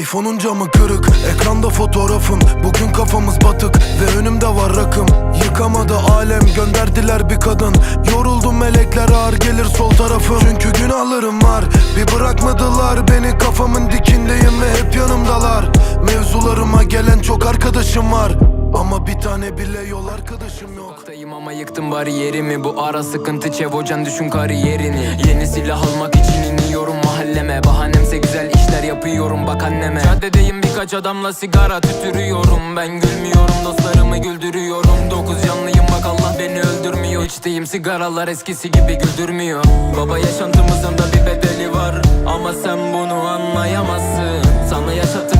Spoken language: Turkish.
iPhone'un camı kırık Ekranda fotoğrafın Bugün kafamız batık Ve önümde var rakım. Yıkamadı alem Gönderdiler bir kadın. Yoruldum melekler ağır gelir sol tarafım. Çünkü günahlarım var Bir bırakmadılar beni. Kafamın dikindeyim ve hep yanımdalar. Mevzularıma gelen çok arkadaşım var. Ama bir tane bile yol arkadaşım yok. Sokaktayım ama yıktım bariyerimi. Bu ara sıkıntı çevocan düşün kariyerini. Yeni silah almak Caddedeyim birkaç adamla sigara tütürüyorum Ben gülmüyorum dostlarımı güldürüyorum. Dokuz canlıyım bak Allah beni öldürmüyor. İçtiğim sigaralar eskisi gibi güldürmüyor. Baba yaşantımızın da bir bedeli var. Ama sen bunu anlayamazsın. Sana yaşatır